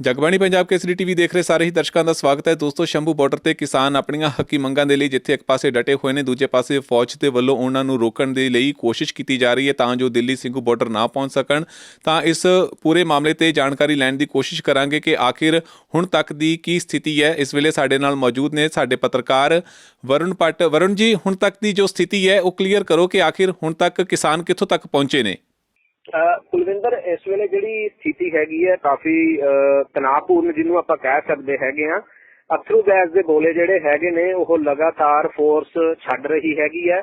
Jagbani Punjab Kesari TV ਦੇਖ ਰਹੇ ਸਾਰੇ ਹੀ ਦਰਸ਼ਕਾਂ ਦਾ ਸਵਾਗਤ ਹੈ। ਦੋਸਤੋ, ਸ਼ੰਭੂ ਬਾਰਡਰ ਤੇ ਕਿਸਾਨ ਆਪਣੀਆਂ ਹੱਕੀ ਮੰਗਾਂ ਦੇ ਲਈ ਜਿੱਥੇ ਇੱਕ ਪਾਸੇ ਡਟੇ ਹੋਏ ਨੇ, ਦੂਜੇ ਪਾਸੇ ਫੌਜ ਦੇ ਵੱਲੋਂ ਉਹਨਾਂ ਨੂੰ ਰੋਕਣ ਦੇ ਲਈ ਕੋਸ਼ਿਸ਼ ਕੀਤੀ ਜਾ ਰਹੀ ਹੈ ਤਾਂ ਜੋ ਦਿੱਲੀ ਸਿੰਘੂ ਬਾਰਡਰ ਨਾ ਪਹੁੰਚ ਸਕਣ। ਤਾਂ ਇਸ ਪੂਰੇ ਮਾਮਲੇ ਤੇ ਜਾਣਕਾਰੀ ਲੈਣ ਦੀ ਕੋਸ਼ਿਸ਼ ਕਰਾਂਗੇ ਕਿ ਆਖਿਰ ਹੁਣ ਤੱਕ ਦੀ ਕੀ ਸਥਿਤੀ ਹੈ। ਇਸ ਵੇਲੇ ਸਾਡੇ ਨਾਲ ਮੌਜੂਦ ਨੇ ਸਾਡੇ ਪੱਤਰਕਾਰ ਵਰੁਣ ਪੱਟ ਵਰੁਣ ਜੀ, ਹੁਣ ਤੱਕ ਦੀ ਜੋ ਸਥਿਤੀ ਹੈ, ਉਹ ਕਲੀਅਰ ਕਰੋ ਕਿ ਆਖਿਰ ਹੁਣ ਤੱਕ ਕਿਸਾਨ ਕਿੱਥੋਂ ਤੱਕ ਪਹੁੰਚੇ ਨੇ? ਕੁਲਵਿੰਦਰ ਇਸ ਵੇਲੇ ਜਿਹੜੀ ਸਥਿਤੀ ਹੈਗੀ ਹੈ ਕਾਫੀ ਤਣਾਅਪੂਰਨ ਜਿਹਨੂੰ ਆਪਾਂ ਕਹਿ ਸਕਦੇ ਹੈਗੇ ਆ ਅਥਰੂ ਗੈਸ ਦੇ ਗੋਲੇ ਜਿਹੜੇ ਹੈਗੇ ਨੇ ਉਹ ਲਗਾਤਾਰ ਫੋਰਸ ਛੱਡ ਰਹੀ ਹੈਗੀ ਹੈ।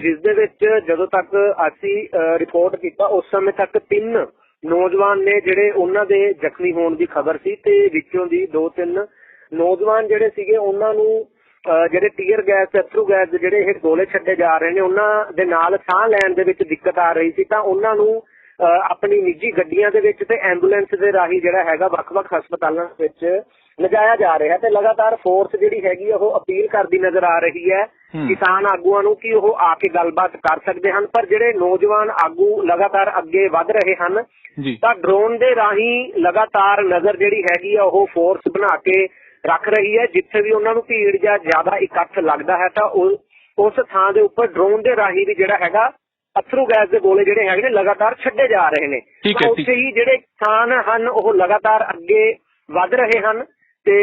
ਜਿਸ ਦੇ ਵਿੱਚ ਜਦੋਂ ਤੱਕ ਅਸੀਂ ਰਿਪੋਰਟ ਕੀਤਾ ਉਸ ਸਮੇਂ ਤੱਕ ਤਿੰਨ ਨੌਜਵਾਨ ਨੇ ਜਿਹੜੇ ਉਹਨਾਂ ਦੇ ਜ਼ਖਮੀ ਹੋਣ ਦੀ ਖਬਰ ਸੀ ਤੇ ਵਿੱਚੋਂ ਦੀ ਦੋ ਤਿੰਨ ਨੌਜਵਾਨ ਜਿਹੜੇ ਸੀਗੇ ਉਹਨਾਂ ਨੂੰ ਜਿਹੜੇ ਟੀਅਰ ਗੈਸ ਤੇ ਅਥਰੂ ਗੈਸ ਦੇ ਜਿਹੜੇ ਇਹ ਗੋਲੇ ਛੱਡੇ ਜਾ ਰਹੇ ਨੇ ਉਹਨਾਂ ਦੇ ਨਾਲ ਸਾਹ ਲੈਣ ਦੇ ਵਿੱਚ ਦਿੱਕਤ ਆ ਰਹੀ ਸੀ ਤਾਂ ਉਹਨਾਂ ਨੂੰ ਆਪਣੀ ਨਿੱਜੀ ਗੱਡੀਆਂ ਦੇ ਵਿੱਚ ਤੇ ਐਂਬੂਲੈਂਸ ਦੇ ਰਾਹੀਂ ਜਿਹੜਾ ਹੈਗਾ ਵੱਖ-ਵੱਖ ਹਸਪਤਾਲਾਂ ਵਿੱਚ ਲਿਜਾਇਆ ਜਾ ਰਿਹਾ ਤੇ ਲਗਾਤਾਰ ਫੋਰਸ ਜਿਹੜੀ ਹੈਗੀ ਆ ਉਹ ਅਪੀਲ ਕਰਦੀ ਨਜ਼ਰ ਆ ਰਹੀ ਹੈ। ਕਿਸਾਨ ਆਗੂਆਂ ਨੂੰ ਕਿ ਉਹ ਆ ਕੇ ਗੱਲਬਾਤ ਕਰ ਸਕਦੇ ਹਨ ਪਰ ਜਿਹੜੇ ਨੌਜਵਾਨ ਆਗੂ ਲਗਾਤਾਰ ਅੱਗੇ ਵਧ ਰਹੇ ਹਨ ਤਾਂ ਡਰੋਨ ਦੇ ਰਾਹੀਂ ਲਗਾਤਾਰ ਨਜ਼ਰ ਜਿਹੜੀ ਹੈਗੀ ਆ ਉਹ ਫੋਰਸ ਬਣਾ ਕੇ ਰੱਖ ਰਹੀ ਹੈ। ਜਿੱਥੇ ਵੀ ਉਹਨਾਂ ਨੂੰ ਭੀੜ ਜਾਂ ਜ਼ਿਆਦਾ ਇਕੱਠ ਲੱਗਦਾ ਹੈ ਤਾਂ ਉਸ ਥਾਂ ਦੇ ਉੱਪਰ ਡਰੋਨ ਦੇ ਰਾਹੀਂ ਵੀ ਜਿਹੜਾ ਹੈਗਾ ਅਥਰੂ ਗੈਸ ਦੇ ਗੋਲੇ ਜਿਹੜੇ ਹੈਗੇ ਨੇ ਲਗਾਤਾਰ ਛੱਡੇ ਜਾ ਰਹੇ ਨੇ ਤਾਂ। ਉੱਥੇ ਹੀ ਜਿਹੜੇ ਕਿਸਾਨ ਹਨ ਉਹ ਲਗਾਤਾਰ ਅੱਗੇ ਵਧ ਰਹੇ ਹਨ ਤੇ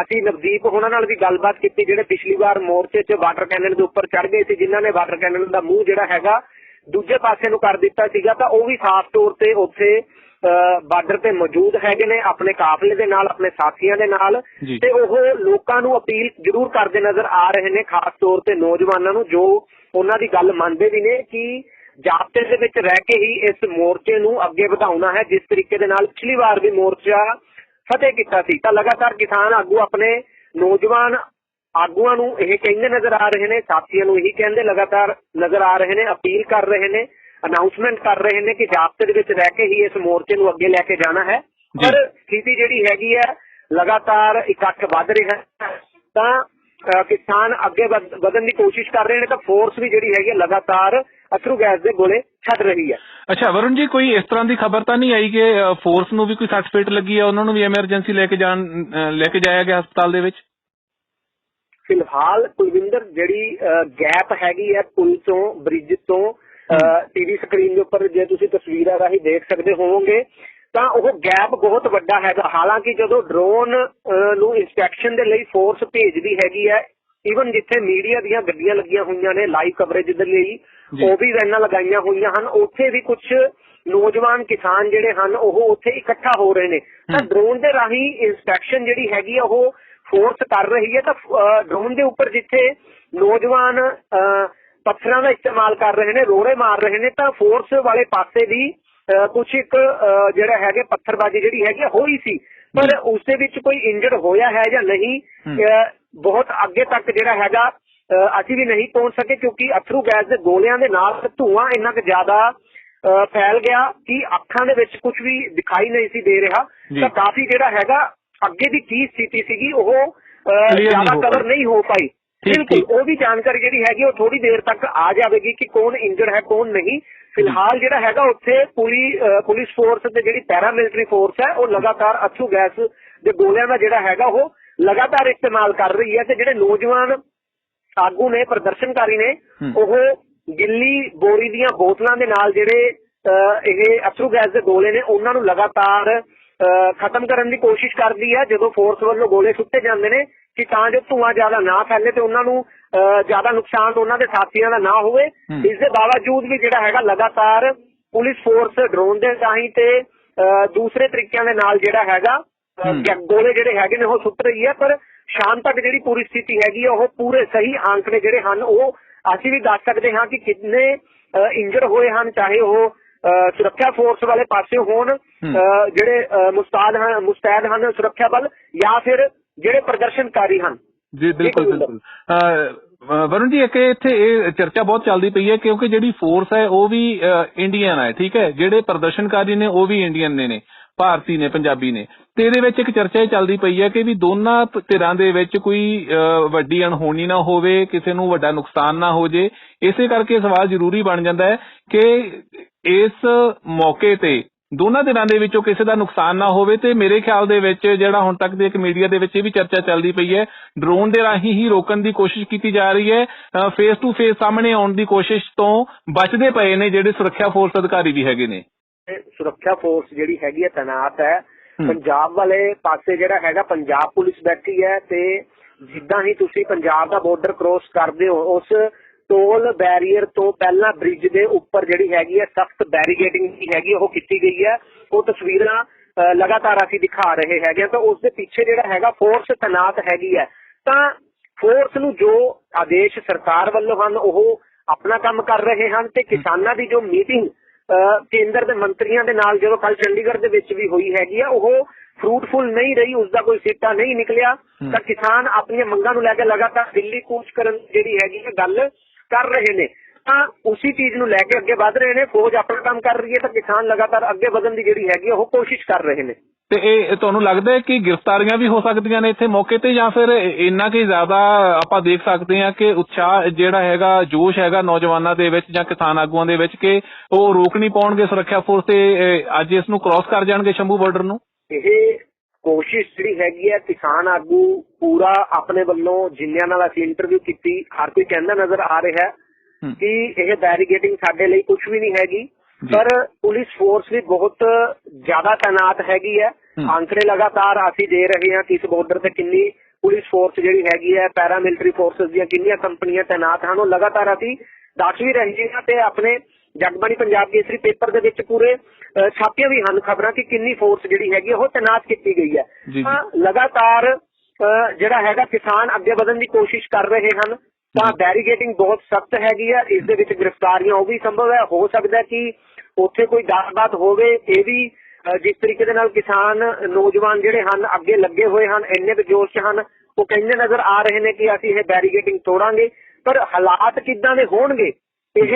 ਅਸੀਂ ਨਵਦੀਪ ਉਹਨਾਂ ਨਾਲ ਵੀ ਗੱਲਬਾਤ ਕੀਤੀ ਜਿਹੜੇ ਪਿਛਲੀ ਵਾਰ ਮੋਰਚੇ 'ਚ ਵਾਟਰ ਕੈਨਨ ਦੇ ਉੱਪਰ ਚੜ ਗਏ ਸੀ ਜਿਨ੍ਹਾਂ ਨੇ ਵਾਟਰ ਕੈਨਨ ਦਾ ਮੂੰਹ ਜਿਹੜਾ ਹੈਗਾ ਦੂਜੇ ਪਾਸੇ ਨੂੰ ਕਰ ਦਿੱਤਾ ਸੀਗਾ ਤਾਂ ਉਹ ਵੀ ਸਾਫ਼ ਤੌਰ ਤੇ ਉੱਥੇ ਬਾਰਡਰ ਤੇ ਮੌਜੂਦ ਹੈਗੇ ਨੇ ਆਪਣੇ ਕਾਫਲੇ ਦੇ ਨਾਲ ਆਪਣੇ ਸਾਥੀਆਂ ਦੇ ਨਾਲ। ਤੇ ਉਹ ਲੋਕਾਂ ਨੂੰ ਅਪੀਲ ਜ਼ਰੂਰ ਕਰਦੇ ਨਜ਼ਰ ਆ ਰਹੇ ਨੇ ਖਾਸ ਤੌਰ ਤੇ ਨੌਜਵਾਨਾਂ ਨੂੰ ਜੋ ਉਹਨਾਂ ਦੀ ਗੱਲ ਮੰਨਦੇ ਵੀ ਨੇ ਕਿ ਜਾਬਤੇ ਦੇ ਵਿੱਚ ਰਹਿ ਕੇ ਹੀ ਇਸ ਮੋਰਚੇ ਨੂੰ ਅੱਗੇ ਵਧਾਉਣਾ ਹੈ ਜਿਸ ਤਰੀਕੇ ਦੇ ਨਾਲ ਪਿਛਲੀ ਵਾਰ ਵੀ ਮੋਰਚਾ ਫਤਿਹ ਕੀਤਾ ਸੀ। ਤਾਂ ਲਗਾਤਾਰ ਕਿਸਾਨ ਆਗੂ ਆਪਣੇ ਨੌਜਵਾਨ ਆਗੂਆਂ ਨੂੰ ਇਹ ਕਹਿੰਦੇ ਨਜ਼ਰ ਆ ਰਹੇ ਨੇ ਸਾਥੀਆਂ ਨੂੰ ਇਹੀ ਕਹਿੰਦੇ ਲਗਾਤਾਰ ਨਜ਼ਰ ਆ ਰਹੇ ਨੇ ਅਪੀਲ ਕਰ ਰਹੇ ਨੇ। ਅਨਾਉਂਸਮੈਂਟ ਕਰ ਰਹੇ ਨੇ ਕਿ ਜਾਬਤੇ ਦੇ ਵਿੱਚ ਰਹਿ ਕੇ ਹੀ ਇਸ ਮੋਰਚੇ ਨੂੰ ਅੱਗੇ ਲੈ ਕੇ ਜਾਣਾ ਹੈ। ਪਰ ਸਥਿਤੀ ਜਿਹੜੀ ਹੈਗੀ ਹੈ ਲਗਾਤਾਰ ਇਕੱਠ ਵੱਧ ਰਿਹਾ ਹੈ। ਤਾਂ ਕਿਸਾਨ ਅੱਗੇ ਵਧ- ਵਧਣ ਦੀ ਕੋਸ਼ਿਸ਼ ਕਰ ਰਹੇ ਨੇ ਤਾਂ ਫੋਰਸ ਵੀ ਜਿਹੜੀ ਹੈਗੀ ਹੈ ਲਗਾਤਾਰ ਅਥਰੂ ਗੈਸ ਦੇ ਗੋਲੇ ਛੱਡ ਰਹੀ ਹੈ। ਅੱਛਾ ਵਰੁਣ ਜੀ ਕੋਈ ਇਸ ਤਰ੍ਹਾਂ ਦੀ ਖਬਰ ਤਾਂ ਨਹੀਂ ਆਈ ਕਿ ਫੋਰਸ ਨੂੰ ਵੀ ਕੋਈ ਸੱਟ ਫੇਟ ਲੱਗੀ ਹੈ ਉਹਨਾਂ ਨੂੰ ਵੀ ਐਮਰਜੈਂਸੀ ਲੈ ਕੇ ਜਾਣ ਲੈ ਕੇ ਜਾਇਆ ਗਿਆ ਹਸਪਤਾਲ ਦੇ ਵਿੱਚ? ਫਿਲਹਾਲ ਕੁਲਵਿੰਦਰ ਜਿਹੜੀ ਗੈਪ ਹੈਗੀ ਹੈ ਪੁਲ ਤੋਂ ਬ੍ਰਿਜ ਤੋਂ ਟੀਵੀ ਸਕਰੀਨ ਦੇ ਉੱਪਰ ਜੇ ਤੁਸੀਂ ਤਸਵੀਰਾਂ ਰਾਹੀਂ ਦੇਖ ਸਕਦੇ ਹੋਵੋਗੇ ਤਾਂ ਉਹ ਗੈਪ ਬਹੁਤ ਵੱਡਾ ਹੈਗਾ ਹਾਲਾਂਕਿ ਜਦੋਂ ਡਰੋਨ ਨੂੰ ਇਨਸਪੈਕਸ਼ਨ ਦੇ ਲਈ ਫੋਰਸ ਭੇਜਦੀ ਹੈਗੀ ਹੈ ਈਵਨ ਜਿੱਥੇ ਮੀਡੀਆ ਦੀਆਂ ਗੱਡੀਆਂ ਲੱਗੀਆਂ ਹੋਈਆਂ ਨੇ ਲਾਈਵ ਕਵਰੇਜ ਦੇ ਲਈ। ਉਹ ਵੀ ਵੈਨਾਂ ਲਗਾਈਆਂ ਹੋਈਆਂ ਹਨ ਉੱਥੇ ਵੀ ਕੁਝ ਨੌਜਵਾਨ ਕਿਸਾਨ ਜਿਹੜੇ ਹਨ ਉਹ ਉੱਥੇ ਇਕੱਠਾ ਹੋ ਰਹੇ ਨੇ ਤਾਂ। ਡਰੋਨ ਦੇ ਰਾਹੀਂ ਇਨਸਪੈਕਸ਼ਨ ਜਿਹੜੀ ਹੈਗੀ ਆ ਉਹ ਫੋਰਸ ਕਰ ਰਹੀ ਹੈ ਤਾਂ ਡਰੋਨ ਦੇ ਉੱਪਰ ਜਿੱਥੇ ਨੌਜਵਾਨ ਪੱਥਰਾਂ ਦਾ ਇਸਤੇਮਾਲ ਕਰ ਰਹੇ ਨੇ ਰੋੜੇ ਮਾਰ ਰਹੇ ਨੇ ਤਾਂ ਫੋਰਸ ਵਾਲੇ ਪਾਸੇ ਵੀ ਕੁਝ ਇੱਕ ਜਿਹੜਾ ਹੈਗੇ ਪੱਥਰਬਾਜ਼ੀ ਜਿਹੜੀ ਹੈਗੀ ਹੋਈ ਸੀ। ਪਰ ਉਸ ਦੇ ਵਿੱਚ ਕੋਈ ਇੰਜਰਡ ਹੋਇਆ ਹੈ ਜਾਂ ਨਹੀਂ ਬਹੁਤ ਅੱਗੇ ਤੱਕ ਜਿਹੜਾ ਹੈਗਾ ਅਸੀਂ ਵੀ ਨਹੀਂ ਪਹੁੰਚ ਸਕੇ ਕਿਉਂਕਿ ਅਥਰੂ ਗੈਸ ਦੇ ਗੋਲਿਆਂ ਦੇ ਨਾਲ ਧੂਆਂ ਇੰਨਾ ਕੁ ਜ਼ਿਆਦਾ ਫੈਲ ਗਿਆ ਕਿ ਅੱਖਾਂ ਦੇ ਵਿੱਚ ਕੁਝ ਵੀ ਦਿਖਾਈ ਨਹੀਂ ਸੀ ਦੇ ਰਿਹਾ। ਤਾਂ ਕਾਫੀ ਜਿਹੜਾ ਹੈਗਾ ਅੱਗੇ ਦੀ ਕੀ ਸਥਿਤੀ ਸੀਗੀ ਉਹ ਜ਼ਿਆਦਾ ਕਵਰ। ਨਹੀਂ ਹੋ ਪਾਈ। ਬਿਲਕੁਲ। ਉਹ ਵੀ ਜਾਣਕਾਰੀ ਜਿਹੜੀ ਹੈਗੀ ਉਹ ਥੋੜੀ ਦੇਰ ਤੱਕ ਆ ਜਾਵੇਗੀ ਕਿ ਕੌਣ ਇੰਜਰਡ ਹੈ ਕੌਣ ਨਹੀਂ ਫਿਲਹਾਲ ਜਿਹੜਾ ਹੈਗਾ ਉੱਥੇ ਪੂਰੀ ਪੁਲਿਸ ਫੋਰਸ ਤੇ ਜਿਹੜੀ ਪੈਰਾਮਿਲਟਰੀ ਫੋਰਸ ਹੈ ਉਹ ਲਗਾਤਾਰ ਅਥਰੂ ਗੈਸ ਦੇ ਗੋਲਿਆਂ ਦਾ ਜਿਹੜਾ ਹੈਗਾ ਉਹ ਲਗਾਤਾਰ ਇਸਤੇਮਾਲ ਕਰ ਰਹੀ ਹੈ ਤੇ ਜਿਹੜੇ ਨੌਜਵਾਨ ਆਗੂ ਨੇ ਪ੍ਰਦਰਸ਼ਨਕਾਰੀ ਨੇ। ਉਹ ਗਿੱਲੀ ਬੋਰੀ ਦੀਆਂ ਬੋਤਲਾਂ ਦੇ ਨਾਲ ਜਿਹੜੇ ਇਹ ਅਥਰੂ ਗੈਸ ਦੇ ਗੋਲੇ ਨੇ ਉਹਨਾਂ ਨੂੰ ਲਗਾਤਾਰ ਖਤਮ ਕਰਨ ਦੀ ਕੋਸ਼ਿਸ਼ ਕਰਦੀ ਹੈ ਜਦੋਂ ਫੋਰਸ ਵੱਲੋਂ ਗੋਲੇ ਸੁੱਟੇ ਜਾਂਦੇ ਨੇ ਕਿ ਤਾਂ ਜੋ ਧੂਆਂ ਜ਼ਿਆਦਾ ਨਾ ਫੈਲੇ ਤੇ ਉਹਨਾਂ ਨੂੰ ਜ਼ਿਆਦਾ ਨੁਕਸਾਨ ਉਹਨਾਂ ਦੇ ਸਾਥੀਆਂ ਦਾ ਨਾ ਹੋਵੇ। ਇਸ ਦੇ ਬਾਵਜੂਦ ਵੀ ਜਿਹੜਾ ਹੈਗਾ ਲਗਾਤਾਰ ਪੁਲਿਸ ਫੋਰਸ ਡਰੋਨ ਦੇ ਰਾਹੀਂ ਤੇ ਦੂਸਰੇ ਤਰੀਕਿਆਂ ਦੇ ਨਾਲ ਜਿਹੜਾ ਹੈਗਾ ਗੋਲੇ ਜਿਹੜੇ ਹੈਗੇ ਨੇ ਉਹ ਸੁੱਟ ਰਹੀ ਹੈ ਪਰ ਸ਼ਾਮ ਤੱਕ ਜਿਹੜੀ ਪੂਰੀ ਸਥਿਤੀ ਹੈਗੀ ਉਹ ਪੂਰੇ ਸਹੀ ਆંકੜੇ ਜਿਹੜੇ ਹਨ ਉਹ ਅਸੀਂ ਵੀ ਦੱਸ ਸਕਦੇ ਹਾਂ ਕਿ ਕਿੰਨੇ ਇੰਜਰ ਹੋਏ ਹਨ ਚਾਹੇ ਉਹ ਸੁਰੱਖਿਆ ਫੋਰਸ ਵਾਲੇ ਪਾਸੇ ਹੋਣ ਜਿਹੜੇ ਮੁਸਤਾਦ ਹਨ ਮੁਸਤੈਦ ਹਨ ਸੁਰੱਖਿਆ ਬਲ ਜਾਂ ਫਿਰ ਜਿਹੜੇ ਪ੍ਰਦਰਸ਼ਨਕਾਰੀ ਹਨ। ਜੀ ਬਿਲਕੁਲ ਬਿਲਕੁਲ। ਵਰੁਣ ਜੀ ਇੱਕ ਇੱਥੇ ਇਹ ਚਰਚਾ ਬਹੁਤ ਚੱਲਦੀ ਪਈ ਹੈ ਕਿਉਂਕਿ ਜਿਹੜੀ ਫੋਰਸ ਹੈ ਉਹ ਵੀ ਇੰਡੀਅਨ ਹੈ ਠੀਕ ਹੈ? ਜਿਹੜੇ ਪ੍ਰਦਰਸ਼ਨਕਾਰੀ ਨੇ ਉਹ ਵੀ ਇੰਡੀਅਨ ਨੇ ਨੇ ਭਾਰਤੀ ਨੇ ਪੰਜਾਬੀ ਨੇ। ਤੇ ਇਹਦੇ ਵਿੱਚ ਇੱਕ ਚਰਚਾ ਇਹ ਚੱਲਦੀ ਪਈ ਹੈ ਕਿ ਵੀ ਦੋਨਾਂ ਧਿਰਾਂ ਦੇ ਵਿੱਚ ਕੋਈ ਵੱਡੀ ਅਣਹੋਣੀ ਨਾ ਹੋਵੇ ਕਿਸੇ ਨੂੰ ਵੱਡਾ ਨੁਕਸਾਨ ਨਾ ਹੋ ਜੇ। ਇਸੇ ਕਰਕੇ ਸਵਾਲ ਜ਼ਰੂਰੀ ਬਣ ਜਾਂਦਾ ਹੈ ਕਿ ਇਸ ਮੌਕੇ ਤੇ ਦੋਨਾਂ ਦਿਨਾਂ ਦੇ ਵਿੱਚੋਂ ਕਿਸੇ ਦਾ ਨੁਕਸਾਨ ਨਾ ਹੋਵੇ ਤੇ ਮੇਰੇ ਖਿਆਲ ਦੇ ਵਿੱਚ ਜਿਹੜਾ ਹੁਣ ਤੱਕ ਦੇ ਇੱਕ ਮੀਡੀਆ ਦੇ ਵਿੱਚ ਇਹ ਵੀ ਚਰਚਾ ਚੱਲਦੀ ਪਈ ਹੈ ਡਰੋਨ ਦੇ ਰਾਹੀਂ ਹੀ ਰੋਕਣ ਦੀ ਕੋਸ਼ਿਸ਼ ਕੀਤੀ ਜਾ ਰਹੀ ਹੈ ਫੇਸ ਟੂ ਫੇਸ ਸਾਹਮਣੇ ਆਉਣ ਦੀ ਕੋਸ਼ਿਸ਼ ਤੋਂ ਬਚਦੇ ਪਏ ਨੇ ਜਿਹੜੇ ਸੁਰੱਖਿਆ ਫੋਰਸ ਅਧਿਕਾਰੀ ਵੀ ਹੈਗੇ ਨੇ ਸੁਰੱਖਿਆ ਫੋਰਸ ਜਿਹੜੀ ਹੈਗੀ ਹੈ ਤੈਨਾਤ ਹੈ। ਪੰਜਾਬ ਵਾਲੇ ਪਾਸੇ ਜਿਹੜਾ ਹੈਗਾ ਪੰਜਾਬ ਪੁਲਿਸ ਬੈਠੀ ਹੈ ਤੇ ਜਿੱਦਾਂ ਹੀ ਤੁਸੀਂ ਪੰਜਾਬ ਦਾ ਬਾਰਡਰ ਕ੍ਰੋਸ ਕਰਦੇ ਹੋ ਉਸ ਟੋਲ ਬੈਰੀਅਰ ਤੋਂ ਪਹਿਲਾਂ ਬ੍ਰਿਜ ਦੇ ਉੱਪਰ ਜਿਹੜੀ ਹੈਗੀ ਹੈ ਸਖਤ ਬੈਰੀਗੇਟਿੰਗ ਦੀ ਹੈਗੀ ਉਹ ਕੀਤੀ ਗਈ ਹੈ। ਉਹ ਤਸਵੀਰਾਂ ਲਗਾਤਾਰ ਅਸੀਂ ਦਿਖਾ ਰਹੇ ਹੈਗੇ ਤਾਂ ਉਸ ਦੇ ਪਿੱਛੇ ਜਿਹੜਾ ਹੈਗਾ ਫੋਰਸ ਤੈਨਾਤ ਹੈਗੀ ਹੈ। ਤਾਂ ਫੋਰਸ ਨੂੰ ਜੋ ਆਦੇਸ਼ ਸਰਕਾਰ ਵੱਲੋਂ ਹਨ ਉਹ ਆਪਣਾ ਕੰਮ ਕਰ ਰਹੇ ਹਨ ਤੇ ਕਿਸਾਨਾਂ ਦੀ ਜੋ ਮੀਟਿੰਗ ਕੇਂਦਰ ਦੇ ਮੰਤਰੀਆਂ ਦੇ ਨਾਲ ਜਦੋਂ ਕੱਲ ਚੰਡੀਗੜ੍ਹ ਦੇ ਵਿੱਚ ਵੀ ਹੋਈ ਹੈਗੀ ਆ ਉਹ ਫਰੂਟਫੁਲ ਨਹੀਂ ਰਹੀ ਉਸ ਦਾ ਕੋਈ ਸਿੱਟਾ ਨਹੀਂ ਨਿਕਲਿਆ। ਤਾਂ ਕਿਸਾਨ ਆਪਣੀਆਂ ਮੰਗਾਂ ਨੂੰ ਲੈ ਕੇ ਲਗਾਤਾਰ ਦਿੱਲੀ ਕੂਚ ਕਰਨ ਜਿਹੜੀ ਹੈਗੀ ਹੈ ਗੱਲ ਕਰ ਰਹੇ ਨੇ ਤਾਂ ਉਸੇ ਚੀਜ਼ ਨੂੰ ਲੈ ਕੇ ਅੱਗੇ ਵਧ ਰਹੇ ਨੇ ਫੌਜ ਆਪਣਾ ਕੰਮ ਕਰ ਰਹੀ ਹੈ ਤਾਂ ਕਿਸਾਨ ਲਗਾਤਾਰ ਅੱਗੇ ਵਧਣ ਦੀ ਜਿਹੜੀ ਹੈਗੀ ਉਹ ਕੋਸ਼ਿਸ਼ ਕਰ ਰਹੇ ਨੇ। ਤੇ ਇਹ ਤੁਹਾਨੂੰ ਲੱਗਦਾ ਹੈ ਕਿ ਗ੍ਰਿਫਤਾਰੀਆਂ ਵੀ ਹੋ ਸਕਦੀਆਂ ਨੇ ਇੱਥੇ ਮੌਕੇ ਤੇ ਜਾਂ ਫਿਰ ਇੰਨਾ ਕਿ ਜ਼ਿਆਦਾ ਆਪਾਂ ਦੇਖ ਸਕਦੇ ਹਾਂ ਕਿ ਉਤਸ਼ਾਹ ਜਿਹੜਾ ਹੈਗਾ ਜੋਸ਼ ਹੈਗਾ ਨੌਜਵਾਨਾਂ ਦੇ ਵਿੱਚ ਜਾਂ ਕਿਸਾਨ ਆਗੂਆਂ ਦੇ ਵਿੱਚ ਕਿ ਉਹ ਰੋਕ ਨਹੀਂ ਪਾਉਣਗੇ ਸੁਰੱਖਿਆ ਫੋਰਸ ਤੇ ਅੱਜ ਇਸ ਨੂੰ ਕ੍ਰਾਸ ਕਰ ਜਾਣਗੇ ਸ਼ੰਭੂ ਬਾਰਡਰ ਨੂੰ? ਇਹ ਕੋਸ਼ਿਸ਼ ਜਿਹੜੀ ਹੈਗੀ ਹੈ ਕਿਸਾਨ ਆਗੂ ਪੂਰਾ ਆਪਣੇ ਵੱਲੋਂ ਜਿੰਨਿਆਂ ਨਾਲ ਅਸੀਂ ਇੰਟਰਵਿਊ ਕੀਤੀ ਹਰ ਕੋਈ ਕਹਿੰਦਾ ਨਜ਼ਰ ਆ ਰਿਹਾ ਹੈ। ਕਿ ਇਹ ਬੈਰੀਗੇਟਿੰਗ ਸਾਡੇ ਲਈ ਕੁਝ ਵੀ ਨਹੀਂ ਹੈਗੀ। ਪਰ ਪੁਲਿਸ ਫੋਰਸ ਵੀ ਬਹੁਤ ਜ਼ਿਆਦਾ ਤਾਇਨਾਤ ਹੈਗੀ ਹੈ। ਅੰਕੜੇ ਲਗਾਤਾਰ ਅਸੀਂ ਦੇ ਰਹੇ ਹਾਂ ਕਿ ਇਸ ਬਾਰਡਰ ਤੇ ਕਿੰਨੀ ਪੁਲਿਸ ਫੋਰਸ ਜਿਹੜੀ ਹੈਗੀ ਹੈ ਪੈਰਾਮਿਲਟਰੀ ਫੋਰਸਸ ਦੀਆਂ ਕਿੰਨੀਆਂ ਕੰਪਨੀਆਂ ਤਾਇਨਾਤ ਹਨ ਉਹ ਲਗਾਤਾਰ ਅਸੀਂ ਦੱਸ ਵੀ ਰਹੇ ਹਾਂ ਤੇ ਆਪਣੇ ਜਗਬਾਣੀ ਪੰਜਾਬ ਕੇਸਰੀ ਪੇਪਰ ਦੇ ਵਿੱਚ ਪੂਰੇ ਛਾਪੀਆਂ ਵੀ ਹਨ ਖਬਰਾਂ ਕਿ ਕਿੰਨੀ ਫੋਰਸ ਜਿਹੜੀ ਹੈਗੀ ਉਹ ਤਾਇਨਾਤ ਕੀਤੀ ਗਈ ਹੈ। ਤਾਂ ਲਗਾਤਾਰ ਜਿਹੜਾ ਹੈਗਾ ਕਿਸਾਨ ਅੱਗੇ ਵਧਣ ਦੀ ਕੋਸ਼ਿਸ਼ ਕਰ ਰਹੇ ਹਨ ਤਾਂ। ਬੈਰੀਗੇਟਿੰਗ ਬਹੁਤ ਸਖਤ ਹੈਗੀ ਹੈ ਇਸ ਦੇ ਵਿੱਚ ਗ੍ਰਿਫਤਾਰੀਆਂ ਉਹ ਵੀ ਸੰਭਵ ਹੈ ਹੋ ਸਕਦਾ ਕਿ ਉੱਥੇ ਕੋਈ ਗੱਲਬਾਤ ਹੋਵੇ ਇਹ ਵੀ ਜਿਸ ਤਰੀਕੇ ਦੇ ਨਾਲ ਕਿਸਾਨ ਨੌਜਵਾਨ ਜਿਹੜੇ ਹਨ ਅੱਗੇ ਲੱਗੇ ਹੋਏ ਹਨ ਇੰਨੇ ਜੋਸ਼ ਹਨ ਉਹ ਕਹਿੰਦੇ ਨਜ਼ਰ ਆ ਰਹੇ ਨੇ ਕਿ ਅਸੀਂ ਇਹ ਬੈਰੀਗੇਟਿੰਗ ਤੋੜਾਂਗੇ ਪਰ ਹਾਲਾਤ ਕਿੱਦਾਂ ਦੇ ਹੋਣਗੇ ਇਹ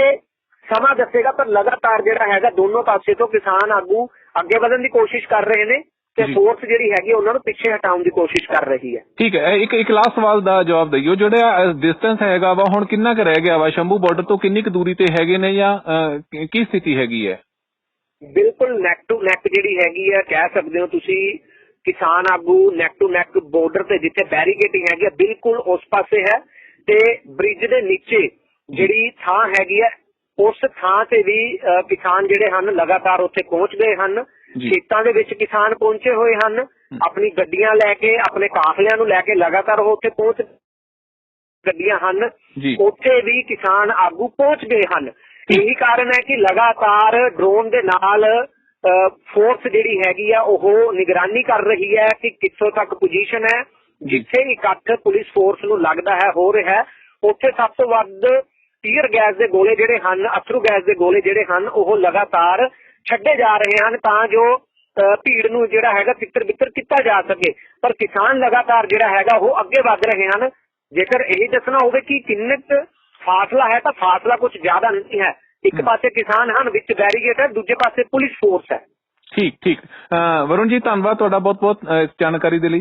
ਸਮਾਂ ਦੱਸੇਗਾ ਪਰ ਲਗਾਤਾਰ ਜਿਹੜਾ ਹੈਗਾ ਦੋਨੋਂ ਪਾਸੇ ਤੋਂ ਕਿਸਾਨ ਆਗੂ ਅੱਗੇ ਵਧਣ ਦੀ ਕੋਸ਼ਿਸ਼ ਕਰ ਰਹੇ ਨੇ ਤੇ। ਫੋਰਸ ਜਿਹੜੀ ਹੈਗੀ ਉਹਨਾਂ ਨੂੰ ਪਿੱਛੇ ਹਟਾਉਣ ਦੀ ਕੋਸ਼ਿਸ਼ ਕਰ ਰਹੀ ਹੈ। ਠੀਕ ਹੈ ਇੱਕ ਇੱਕ ਲਾਸਟ ਸਵਾਲ ਦਾ ਜਵਾਬ ਦਈਓ ਜਿਹੜਾ ਡਿਸਟੈਂਸ ਹੈਗਾ ਵਾ ਹੁਣ ਕਿੰਨਾ ਕੁ ਰਹਿ ਗਿਆ ਵਾ? ਸ਼ੰਭੂ ਬਾਰਡਰ ਤੋਂ ਕਿੰਨੀ ਕੁ ਦੂਰੀ ਤੇ ਹੈਗੇ ਨੇ ਜਾਂ ਕੀ- ਸਥਿਤੀ ਹੈਗੀ ਹੈ? ਬਿਲਕੁਲ ਨੈਕ ਟੂ ਨੈਕ ਜਿਹੜੀ ਹੈਗੀ ਹੈ ਕਹਿ ਸਕਦੇ ਹੋ ਤੁਸੀਂ ਕਿਸਾਨ ਆਗੂ ਨੈਕ ਟੂ ਨੈਕ ਬਾਰਡਰ ਤੇ ਜਿੱਥੇ ਬੈਰੀਗੇਟਿੰਗ ਹੈਗੀ ਹੈ ਬਿਲਕੁਲ ਉਸ ਪਾਸੇ ਹੈ ਤੇ ਬ੍ਰਿਜ ਦੇ ਨੀਚੇ ਜਿਹੜੀ ਥਾਂ ਹੈਗੀ ਹੈ ਉਸ ਥਾਂ ਤੇ ਵੀ ਕਿਸਾਨ ਜਿਹੜੇ ਹਨ ਲਗਾਤਾਰ ਉੱਥੇ ਪਹੁੰਚ ਗਏ ਹਨ। ਖੇਤਾਂ ਦੇ ਵਿੱਚ ਕਿਸਾਨ ਪਹੁੰਚੇ ਹੋਏ ਹਨ। ਆਪਣੀ ਗੱਡੀਆਂ ਲੈ ਕੇ ਆਪਣੇ ਕਾਫਲਿਆਂ ਨੂੰ ਲੈ ਕੇ ਲਗਾਤਾਰ ਉਹ ਉੱਥੇ ਪਹੁੰਚ ਗੱਡੀਆਂ ਹਨ। ਉੱਥੇ ਵੀ ਕਿਸਾਨ ਆਗੂ ਪਹੁੰਚ ਗਏ ਹਨ। ਇਹੀ ਕਾਰਨ ਹੈ ਕਿ ਲਗਾਤਾਰ ਡਰੋਨ ਦੇ ਨਾਲ ਫੋਰਸ ਜਿਹੜੀ ਹੈਗੀ ਆ ਉਹ ਨਿਗਰਾਨੀ ਕਰ ਰਹੀ ਹੈ ਕਿ ਕਿੱਥੋਂ ਤੱਕ ਪੋਜੀਸ਼ਨ ਹੈ ਜਿੱਥੇ ਇਕੱਠ ਪੁਲਿਸ ਫੋਰਸ ਨੂੰ ਲੱਗਦਾ ਹੈ ਹੋ ਰਿਹਾ ਉੱਥੇ ਸਭ ਤੋਂ ਵੱਧ ਟੀਅਰ ਗੈਸ ਦੇ ਗੋਲੇ ਜਿਹੜੇ ਹਨ ਅਥਰੂ ਗੈਸ ਦੇ ਗੋਲੇ ਜਿਹੜੇ ਹਨ ਉਹ ਲਗਾਤਾਰ ਛੱਡੇ ਜਾ ਰਹੇ ਹਨ ਤਾਂ ਜੋ ਭੀੜ ਨੂੰ ਜਿਹੜਾ ਹੈਗਾ ਤਿੱਤਰ ਬਿੱਤਰ ਕੀਤਾ ਜਾ ਸਕੇ। ਪਰ ਕਿਸਾਨ ਲਗਾਤਾਰ ਜਿਹੜਾ ਹੈਗਾ ਉਹ ਅੱਗੇ ਵਧ ਰਹੇ ਹਨ। ਜੇਕਰ ਇਹ ਦੱਸਣਾ ਹੋਵੇ ਕਿ ਕਿੰਨੇ ਫਾਸਲਾ ਹੈ ਤਾਂ ਫਾਸਲਾ ਕੁਝ ਜ਼ਿਆਦਾ ਨਹੀਂ ਹੈ। ਇੱਕ ਪਾਸੇ ਕਿਸਾਨ ਹਨ ਵਿੱਚ ਬੈਰੀਗੇਟ ਹੈ ਦੂਜੇ ਪਾਸੇ ਪੁਲਿਸ ਫੋਰਸ ਹੈ। ਠੀਕ ਠੀਕ। ਵਰੁਣ ਜੀ ਧੰਨਵਾਦ ਤੁਹਾਡਾ ਬਹੁਤ ਬਹੁਤ ਜਾਣਕਾਰੀ ਦੇ ਲਈ।